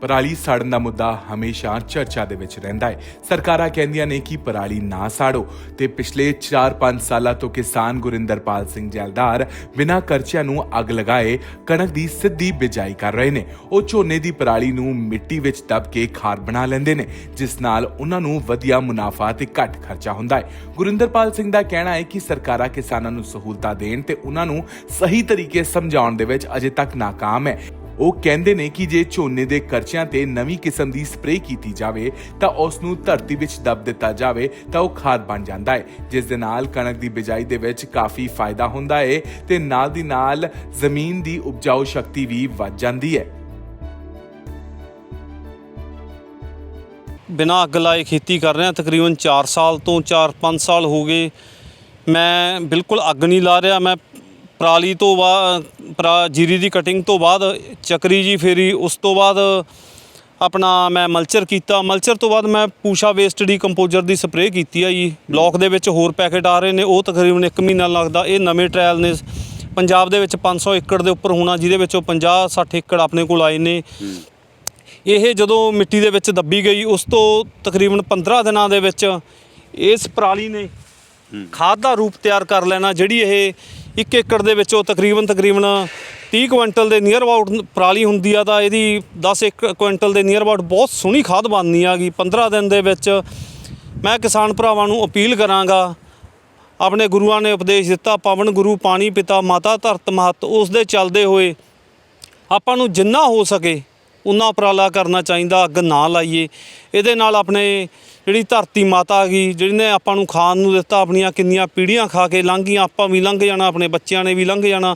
ਪਰਾਲੀ ਸਾੜਨ ਦਾ ਮੁੱਦਾ ਹਮੇਸ਼ਾ ਚਰਚਾ ਦੇ ਵਿੱਚ ਰਹਿੰਦਾ ਹੈ। ਸਰਕਾਰਾਂ ਕਹਿੰਦੀਆਂ ਨੇ ਕਿ ਪਰਾਲੀ ਨਾ ਸਾੜੋ ਤੇ ਪਿਛਲੇ 4-5 ਸਾਲਾਂ ਤੋਂ ਕਿਸਾਨ ਗੁਰਿੰਦਰਪਾਲ ਸਿੰਘ ਜੈਲਦਾਰ ਬਿਨਾਂ ਕਰਚਿਆਂ ਨੂੰ ਅੱਗ ਲਗਾਏ ਕਣਕ ਦੀ ਸਿੱਧੀ ਬਿਜਾਈ ਕਰ ਰਹੇ ਨੇ। ਉਹ ਝੋਨੇ ਦੀ ਪਰਾਲੀ ਨੂੰ ਮਿੱਟੀ ਵਿੱਚ ਦਬ ਕੇ ਖਾਰ ਬਣਾ ਲੈਂਦੇ ਨੇ, ਜਿਸ ਨਾਲ ਉਹਨਾਂ ਨੂੰ ਵਧੀਆ ਮੁਨਾਫਾ ਤੇ ਘੱਟ ਖਰਚਾ ਹੁੰਦਾ ਹੈ। ਗੁਰਿੰਦਰਪਾਲ ਸਿੰਘ ਦਾ ਕਹਿਣਾ ਹੈ ਕਿ ਸਰਕਾਰਾਂ ਕਿਸਾਨਾਂ ਨੂੰ ਸਹੂਲਤਾਂ ਦੇਣ ਤੇ ਉਹਨਾਂ ਨੂੰ ਸਹੀ ਤਰੀਕੇ ਸਮਝਾਉਣ ਦੇ ਵਿੱਚ ਅਜੇ ਤੱਕ ਨਾਕਾਮ ਹੈ। ਉਹ ਕਹਿੰਦੇ ਨੇ ਕਿ ਜੇ ਝੋਨੇ ਦੇ ਕਰਚਿਆਂ ਤੇ ਨਵੀਂ ਕਿਸਮ ਦੀ ਸਪਰੇਅ ਕੀਤੀ ਜਾਵੇ, ਤਾਂ ਉਸ ਨੂੰ ਧਰਤੀ ਵਿੱਚ ਦਬ ਦਿੱਤਾ ਜਾਵੇ, ਤਾਂ ਉਹ ਖਾਦ ਬਣ ਜਾਂਦਾ ਹੈ। ਜਿਸ ਦੇ ਨਾਲ ਕਣਕ ਦੀ ਬਿਜਾਈ ਦੇ ਵਿੱਚ ਕਾਫੀ ਫਾਇਦਾ ਹੁੰਦਾ ਹੈ ਤੇ ਨਾਲ ਦੀ ਨਾਲ ਜ਼ਮੀਨ ਦੀ ਉਪਜਾਊ ਸ਼ਕਤੀ ਵੀ ਵੱਧ ਜਾਂਦੀ ਹੈ। ਬਿਨਾਂ ਅੱਗ ਲਾਏ ਖੇਤੀ ਕਰ ਰਿਹਾ ਤਕਰੀਬਨ 4 ਸਾਲ ਤੋਂ 4-5 ਸਾਲ ਹੋ ਗਏ। ਮੈਂ ਬਿਲਕੁਲ ਅੱਗ ਨਹੀਂ ਲਾ ਰਿਹਾ। ਮੈਂ ਪਰਾਲੀ ਤੋਂ ਬਾਅਦ ਪਰਾ ਜੀਰੀ ਦੀ ਕਟਿੰਗ ਤੋਂ ਬਾਅਦ ਚੱਕਰੀ ਜੀ ਫੇਰੀ ਉਸ ਤੋਂ ਬਾਅਦ ਆਪਣਾ ਮੈਂ ਮਲਚਰ ਕੀਤਾ। ਮਲਚਰ ਤੋਂ ਬਾਅਦ ਮੈਂ ਪੂਸ਼ਾ ਵੇਸਟ ਡੀਕੰਪੋਜ਼ਰ ਦੀ ਸਪਰੇਅ ਕੀਤੀ ਆ ਜੀ। ਬਲੌਕ ਦੇ ਵਿੱਚ ਹੋਰ ਪੈਕੇਟ ਆ ਰਹੇ ਨੇ ਉਹ ਤਕਰੀਬਨ 1 ਮਹੀਨਾ ਲੱਗਦਾ। ਇਹ ਨਵੇਂ ਟ੍ਰਾਇਲ ਨੇ। ਪੰਜਾਬ ਦੇ ਵਿੱਚ 500 ਏਕੜ ਦੇ ਉੱਪਰ ਹੋਣਾ ਜਿਹਦੇ ਵਿੱਚੋਂ 50 60 ਏਕੜ ਆਪਣੇ ਕੋਲ ਆਏ ਨੇ। ਇਹ ਜਦੋਂ ਮਿੱਟੀ ਦੇ ਵਿੱਚ ਦੱਬੀ ਗਈ ਉਸ ਤੋਂ ਤਕਰੀਬਨ 15 ਦਿਨਾਂ ਦੇ ਵਿੱਚ ਇਸ ਪਰਾਲੀ ਨੇ ਖਾਦ ਦਾ ਰੂਪ ਤਿਆਰ ਕਰ ਲੈਣਾ ਜਿਹੜੀ ਇਹ 1 ਏਕੜ ਦੇ ਵਿੱਚੋਂ ਤਕਰੀਬਨ ਤਕਰੀਬਨ 30 ਕੁਇੰਟਲ ਦੇ ਨੀਅਰ ਅਬਾਊਟ ਪਰਾਲੀ ਹੁੰਦੀ ਆ ਤਾਂ ਇਹਦੀ 10 ਇੱਕ ਕੁਇੰਟਲ ਦੇ ਨੀਅਰ ਅਬਾਊਟ ਬਹੁਤ ਸੋਹਣੀ ਖਾਦ ਬਣਨੀ ਆਗੀ। 15 ਦਿਨ ਦੇ ਵਿੱਚ ਮੈਂ ਕਿਸਾਨ ਭਰਾਵਾਂ ਨੂੰ ਅਪੀਲ ਕਰਾਂਗਾ, ਆਪਣੇ ਗੁਰੂਆਂ ਨੇ ਉਪਦੇਸ਼ ਦਿੱਤਾ, ਪਵਨ ਗੁਰੂ, ਪਾਣੀ ਪਿਤਾ, ਮਾਤਾ ਧਰਤ ਮਹਤ ਉਸ ਦੇ ਚੱਲਦੇ ਹੋਏ ਆਪਾਂ ਨੂੰ ਜਿੰਨਾ ਹੋ ਸਕੇ ਉਨਾ ਉਪਰਾਲਾ ਕਰਨਾ ਚਾਹੀਦਾ ਅੱਗ ਨਾ ਲਾਈਏ। ਇਹਦੇ ਨਾਲ ਆਪਣੇ ਜਿਹੜੀ ਧਰਤੀ ਮਾਤਾ ਗਈ ਜਿਹਨੇ ਆਪਾਂ ਨੂੰ ਖਾਣ ਨੂੰ ਦਿੱਤਾ ਆਪਣੀਆਂ ਕਿੰਨੀਆਂ ਪੀੜ੍ਹੀਆਂ ਖਾ ਕੇ ਲੰਘ ਗਈਆਂ ਆਪਾਂ ਵੀ ਲੰਘ ਜਾਣਾ ਆਪਣੇ ਬੱਚਿਆਂ ਨੇ ਵੀ ਲੰਘ ਜਾਣਾ।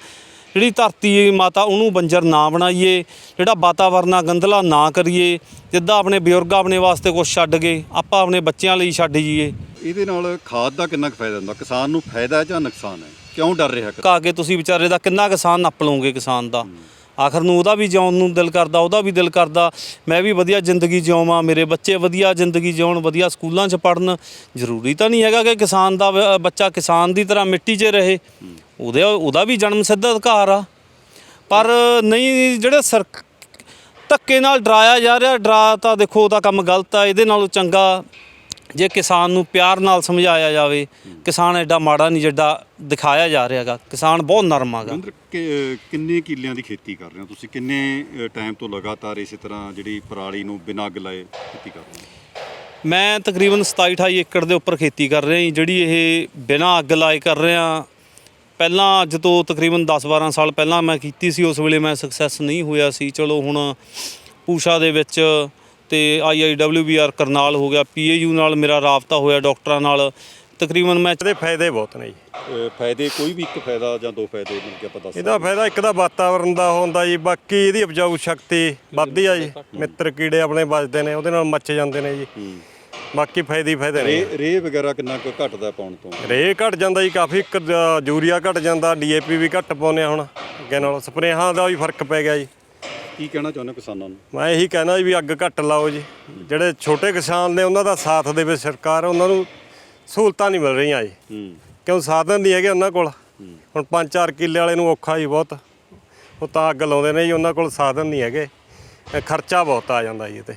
ਜਿਹੜੀ ਧਰਤੀ ਮਾਤਾ ਉਹਨੂੰ ਬੰਜਰ ਨਾ ਬਣਾਈਏ ਜਿਹੜਾ ਵਾਤਾਵਰਨਾ ਗੰਦਲਾ ਨਾ ਕਰੀਏ ਜਿੱਦਾਂ ਆਪਣੇ ਬਜ਼ੁਰਗ ਆਪਣੇ ਵਾਸਤੇ ਕੁਝ ਛੱਡ ਗਏ ਆਪਾਂ ਆਪਣੇ ਬੱਚਿਆਂ ਲਈ ਛੱਡ ਜਾਈਏ। ਇਹਦੇ ਨਾਲ ਖਾਦ ਦਾ ਕਿੰਨਾ ਕੁ ਫਾਇਦਾ ਹੁੰਦਾ? ਕਿਸਾਨ ਨੂੰ ਫਾਇਦਾ ਹੈ ਜਾਂ ਨੁਕਸਾਨ ਹੈ? ਕਿਉਂ ਡਰ ਰਿਹਾ? ਕਾ ਕੇ ਤੁਸੀਂ ਵਿਚਾਰੇ ਦਾ ਕਿੰਨਾ ਕਿਸਾਨ ਨੱਪ ਲਓਗੇ ਕਿਸਾਨ ਦਾ? ਆਖਰ ਨੂੰ ਉਹਦਾ ਵੀ ਜਿਉਣ ਨੂੰ ਦਿਲ ਕਰਦਾ, ਉਹਦਾ ਵੀ ਦਿਲ ਕਰਦਾ। ਮੈਂ ਵੀ ਵਧੀਆ ਜ਼ਿੰਦਗੀ ਜਿਉਵਾਂ, ਮੇਰੇ ਬੱਚੇ ਵਧੀਆ ਜ਼ਿੰਦਗੀ ਜਿਉਣ, ਵਧੀਆ ਸਕੂਲਾਂ 'ਚ ਪੜਨ ਜ਼ਰੂਰੀ ਤਾਂ ਨਹੀਂ ਹੈਗਾ ਕਿ ਕਿਸਾਨ ਦਾ ਬ- ਬੱਚਾ ਕਿਸਾਨ ਦੀ ਤਰ੍ਹਾਂ ਮਿੱਟੀ 'ਚ ਰਹੇ। ਉਹਦੇ, ਉਹਦਾ ਵੀ ਜਨਮ ਸਿੱਧ ਅਧਿਕਾਰ ਆ। ਪਰ ਨਹੀਂ, ਜਿਹੜੇ ਸਰ, ਧੱਕੇ ਨਾਲ ਡਰਾਇਆ ਜਾ ਰਿਹਾ, ਡਰਾ ਤਾਂ ਦੇਖੋ, ਉਹਦਾ ਕੰਮ ਗਲਤ ਆ, ਇਹਦੇ ਨਾਲੋਂ ਚੰਗਾ। ਜੇ ਕਿਸਾਨ ਨੂੰ ਪਿਆਰ ਨਾਲ ਸਮਝਾਇਆ ਜਾਵੇ ਕਿਸਾਨ ਐਡਾ ਮਾੜਾ ਨਹੀਂ ਜਿੱਡਾ ਦਿਖਾਇਆ ਜਾ ਰਿਹਾਗਾ ਕਿਸਾਨ ਬਹੁਤ ਨਰਮ ਕਿ- ਕਿੰਨੇ ਕਿੱਲਿਆਂ ਦੀ ਖੇਤੀ ਕਰ ਰਹੇ ਹੋ ਤੁਸੀਂ? ਕਿੰਨੇ ਟਾਈਮ ਤੋਂ ਲਗਾਤਾਰ ਇਸੇ ਤਰ੍ਹਾਂ ਜਿਹੜੀ ਪਰਾਲੀ ਨੂੰ ਬਿਨਾਂ ਅੱਗ ਲਾਏ ਖੇਤੀ ਕਰ ਰਹੇ ਹੋ? ਮੈਂ ਤਕਰੀਬਨ 27 28 ਏਕੜ ਦੇ ਉੱਪਰ ਖੇਤੀ ਕਰ ਰਿਹਾ ਜੀ ਜਿਹੜੀ ਇਹ ਬਿਨਾਂ ਅੱਗ ਲਾਏ ਕਰ ਰਿਹਾ। ਪਹਿਲਾਂ ਅੱਜ ਤੋਂ ਤਕਰੀਬਨ 10 12 ਸਾਲ ਪਹਿਲਾਂ ਮੈਂ ਕੀਤੀ ਸੀ ਉਸ ਵੇਲੇ ਮੈਂ ਸਕਸੈਸ ਨਹੀਂ ਹੋਇਆ ਸੀ। ਚਲੋ ਹੁਣ ਪੂਸ਼ਾ ਦੇ ਵਿੱਚ ਤੇ ਆਈਆਈਡਬਲਯੂਬੀਆਰ ਕਰਨਾਲ ਹੋ ਗਿਆ ਪੀਏਯੂ ਨਾਲ ਮੇਰਾ ਰਾਬਤਾ ਹੋਇਆ ਡਾਕਟਰਾਂ ਨਾਲ। ਤਕਰੀਬਨ ਮੈਂ ਇਹਦੇ ਫਾਇਦੇ ਬਹੁਤ ਨੇ ਜੀ। ਅ, ਫਾਇਦੇ ਕੋਈ ਵੀ ਇੱਕ ਫਾਇਦਾ ਜਾਂ ਦੋ ਫਾਇਦੇ ਮਿਲ ਕੇ ਆਪਾਂ ਦੱਸ ਇਹਦਾ ਫਾਇਦਾ ਇੱਕ ਤਾਂ ਵਾਤਾਵਰਣ ਦਾ ਹੁੰਦਾ ਜੀ ਬਾਕੀ ਇਹਦੀ ਉਪਜਾਊ ਸ਼ਕਤੀ ਵੱਧਦੀ ਆ ਜੀ। ਮਿੱਤਰ ਕੀੜੇ ਆਪਣੇ ਬਚਦੇ ਨੇ ਉਹਦੇ ਨਾਲ ਮੱਚ ਜਾਂਦੇ ਨੇ ਜੀ। ਬਾਕੀ ਫਾਇਦੇ ਹੀ ਫਾਇਦੇ ਨੇ। ਰੇ ਰੇ ਵਗੈਰਾ ਕਿੰਨਾ ਕੁ ਘਟਦਾ ਪਾਉਣ ਤੋਂ? ਰੇ ਘਟ ਜਾਂਦਾ ਜੀ ਕਾਫੀ ਇੱਕ ਜ- ਯੂਰੀਆ ਘਟ ਜਾਂਦਾ ਡੀਏਪੀ ਵੀ ਘਟ ਪਾਉਂਦੇ ਆ ਹੁਣ। ਅੱਗੇ ਨਾਲ ਸਪਰੇਹਾਂ ਦਾ ਵੀ ਫ਼ਰਕ ਪੈ ਗਿਆ ਜੀ। ਕੀ ਕਹਿਣਾ ਚਾਹੁੰਦੇ ਹੋ ਕਿਸਾਨਾਂ ਨੂੰ? ਮੈਂ ਇਹੀ ਕਹਿਣਾ ਵੀ ਅੱਗ ਘੱਟ ਲਾਓ ਜੀ। ਜਿਹੜੇ ਛੋਟੇ ਕਿਸਾਨ ਨੇ ਉਹਨਾਂ ਦਾ ਸਾਥ ਦੇਵੇ ਸਰਕਾਰ ਉਹਨਾਂ ਨੂੰ ਸਹੂਲਤਾਂ ਨਹੀਂ ਮਿਲ ਰਹੀਆਂ ਜੀ। ਕਿਉਂ ਸਾਧਨ ਨਹੀਂ ਹੈਗੇ ਉਹਨਾਂ ਕੋਲ? ਹੁਣ 5-4 ਕਿੱਲੇ ਵਾਲੇ ਨੂੰ ਔਖਾ ਜੀ ਬਹੁਤ। ਉਹ ਤਾਂ ਅੱਗ ਲਾਉਂਦੇ ਨੇ ਜੀ ਉਹਨਾਂ ਕੋਲ ਸਾਧਨ ਨਹੀਂ ਹੈਗੇ। ਖਰਚਾ ਬਹੁਤ ਆ ਜਾਂਦਾ ਜੀ ਇਹ ਤੇ